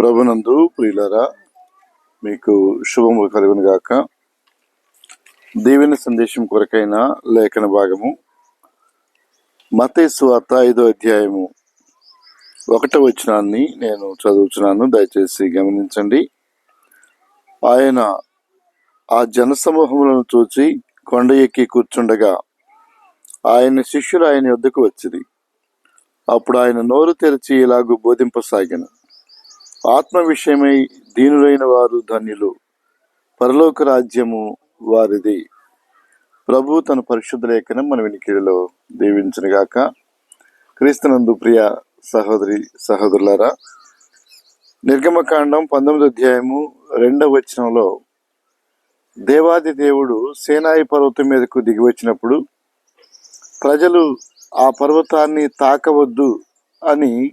ప్రభునందు ప్రియులరా మీకు శుభము కలుగును గాక. దీవెన సందేశం కొరకైన లేఖన భాగము మతేసు వార్త ఐదో అధ్యాయము ఒకటో వచనాన్ని నేను చదువుతున్నాను దయచేసి గమనించండి. ఆయన ఆ జనసమూహములను చూచి కొండ ఎక్కి కూర్చుండగా ఆయన శిష్యులు ఆయన వద్దకు వచ్చింది అప్పుడు ఆయన నోరు తెరిచి ఇలాగూ బోధింపసాగాను. ఆత్మ విషయమై దీనులైన వారు ధన్యులు. పరలోక రాజ్యము వారిది. ప్రభు తన పరిశుద్ధ లేఖనం మన వినికిడిలో దీవించనుగాక. క్రీస్తునందు ప్రియ సహోదరి సహోదరులారా నిర్గమకాండం పంతొమ్మిది అధ్యాయము రెండవ వచనంలో దేవాది దేవుడు సేనాయి పర్వతం మీదకు దిగి వచ్చినప్పుడు ప్రజలు ఆ పర్వతాన్ని తాకవద్దు అని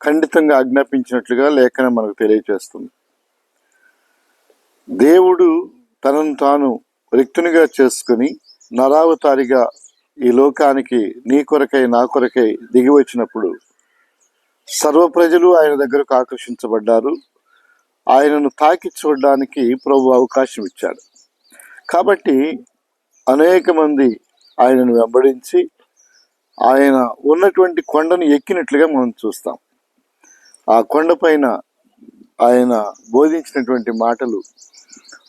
ఖండితంగా ఆజ్ఞాపించినట్లుగా లేఖనం మనకు తెలియజేస్తుంది దేవుడు తనను తాను రిక్తునిగా చేసుకుని నరావతారిగా ఈ లోకానికి నీ కొరకై నా కొరకై దిగి వచ్చినప్పుడు సర్వ ప్రజలు ఆయన దగ్గరకు ఆకర్షించబడ్డారు. ఆయనను తాకి చూడడానికి ప్రభు అవకాశం ఇచ్చాడు. కాబట్టి అనేక మంది ఆయనను వెంబడించి ఆయన ఉన్నటువంటి కొండను ఎక్కినట్లుగా మనం చూస్తాం. ఆ కొండపైన ఆయన బోధించినటువంటి మాటలు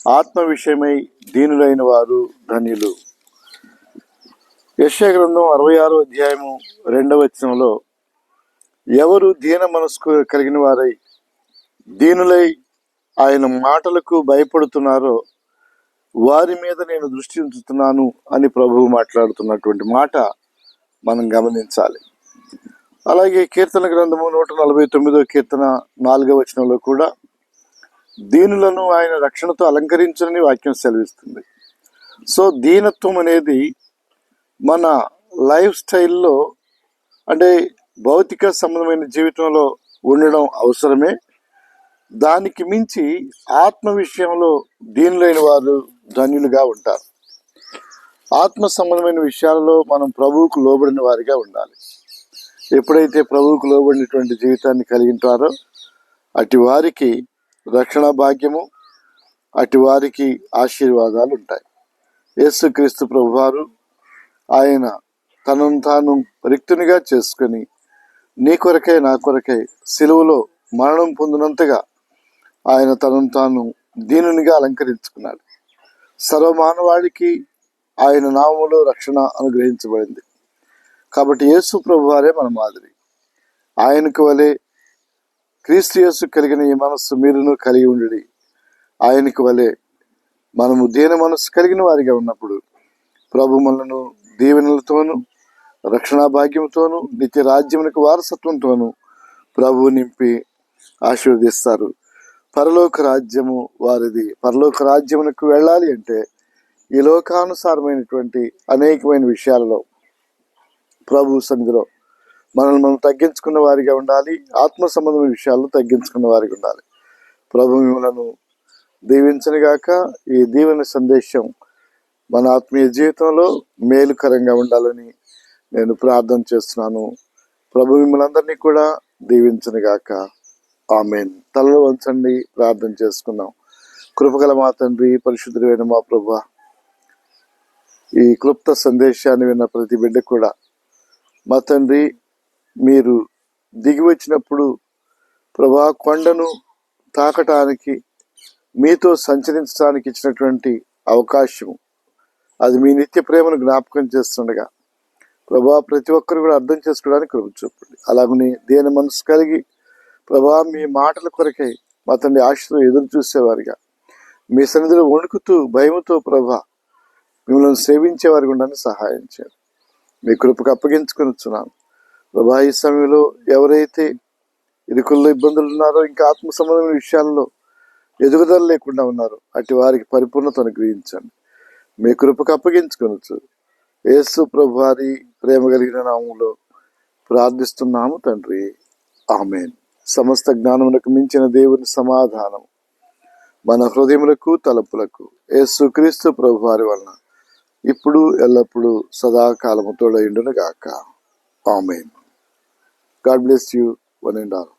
ఆత్మ విషయమై దీనులైన వారు ధన్యులు. యశ్య గ్రంథం అరవై ఆరో అధ్యాయము రెండవ వచనంలో ఎవరు దీన మనస్కు కలిగిన వారై దీనులై ఆయన మాటలకు భయపడుతున్నారో వారి మీద నేను దృష్టి ఉంచుతున్నాను అని ప్రభువు మాట్లాడుతున్నటువంటి మాట మనం గమనించాలి. అలాగే కీర్తన గ్రంథము నూట నలభై తొమ్మిదో కీర్తన నాలుగవ వచనంలో కూడా దీనులను ఆయన రక్షణతో అలంకరించని వాక్యం సెలవిస్తుంది. సో దీనత్వం అనేది మన లైఫ్ స్టైల్లో అంటే భౌతిక సంబంధమైన జీవితంలో ఉండడం అవసరమే. దానికి మించి ఆత్మ విషయంలో దీనులైన వారు ధన్యులుగా ఉంటారు. ఆత్మ సంబంధమైన విషయాలలో మనం ప్రభువుకు లోబడిన వారిగా ఉండాలి. ఎప్పుడైతే ప్రభువుకు లోబడినటువంటి జీవితాన్ని కలిగి ఉంటారో అటు వారికి రక్షణ భాగ్యము అటు వారికి ఆశీర్వాదాలు ఉంటాయి. యేసుక్రీస్తు ప్రభువారు ఆయన తనను తాను రిక్తునిగా చేసుకొని నీ కొరకై నా కొరకై సెలువులో మరణం పొందినంతగా ఆయన తనను తాను దీనునిగా అలంకరించుకున్నాడు. సర్వమానవాడికి ఆయన నామములో రక్షణ అనుగ్రహించబడింది. కాబట్టి యేసు ప్రభు వారే మన మాదిరి. ఆయనకు వలె క్రీస్తు యేసు కలిగిన ఈ మనస్సు మీరును కలిగి ఉండి ఆయనకు వలె మనము దీన మనస్సు కలిగిన వారిగా ఉన్నప్పుడు ప్రభు మనను దీవెనలతోనూ రక్షణ భాగ్యంతోనూ నిత్య రాజ్యమునకు వారసత్వంతోనూ ప్రభు నింపి ఆశీర్వదిస్తారు. పరలోక రాజ్యము వారిది. పరలోక రాజ్యమునకు వెళ్ళాలి అంటే ఈ లోకానుసారమైనటువంటి అనేకమైన విషయాలలో ప్రభు సన్నిధిలో మనల్ని మనం తగ్గించుకున్న వారిగా ఉండాలి ఆత్మ సంబంధమైన విషయాల్లో తగ్గించుకున్న వారిగా ఉండాలి. ప్రభు మిమ్మలను దీవించనిగాక ఈ దీవెన సందేశం మన ఆత్మీయ జీవితంలో మేలుకరంగా ఉండాలని నేను ప్రార్థన చేస్తున్నాను. ప్రభు మిమ్మల్ని కూడా కూడా దీవించనిగాక. ఆమెన్. తలలో వంచండి ప్రార్థన చేసుకుందాం. కృపగల మా తండ్రి పరిశుద్ధుడైన మా ప్రభు ఈ క్లుప్త సందేశాన్ని విన్న ప్రతి బిడ్డ కూడా మా తండ్రి మీరు దిగి వచ్చినప్పుడు ప్రభా కొండను తాకటానికి మీతో సంచరించడానికి ఇచ్చినటువంటి అవకాశం అది మీ నిత్య ప్రేమను జ్ఞాపకం చేస్తుండగా. ప్రభా ప్రతి ఒక్కరు కూడా అర్థం చేసుకోవడానికి కృప చూపండి. అలాగనే దేని మనసు కలిగి ప్రభా మీ మాటల కొరకై మా తండ్రి ఆశతో ఎదురు చూసేవారుగా. మీ సన్నిధిలో వణుకుతూ భయముతో ప్రభా మిమ్మల్ని సేవించేవారు ఉండడానికి సహాయం చేయండి. మీ కృపకు అప్పగించుకొనిచున్నాను ప్రభా ఈ సమయంలో ఎవరైతే ఇరుకుల్లో ఇబ్బందులు ఉన్నారో ఇంకా ఆత్మ సంబంధమైన విషయాల్లో ఎదుగుదల లేకుండా ఉన్నారో అటు వారికి పరిపూర్ణత అనుగ్రహించండి. మీ కృపకు అప్పగించుకొనొచ్చు యేసు ప్రభు వారి ప్రేమ కలిగిన నామంలో ప్రార్థిస్తున్నాము తండ్రి. ఆమెన్. సమస్త జ్ఞానములకు మించిన దేవుని సమాధానం మన హృదయములకు తలపులకు యేసు క్రీస్తు ప్రభు వారి వలన ఇప్పుడు ఎల్లప్పుడూ సదాకాలము తోడైండును గాక amen. God bless you one and all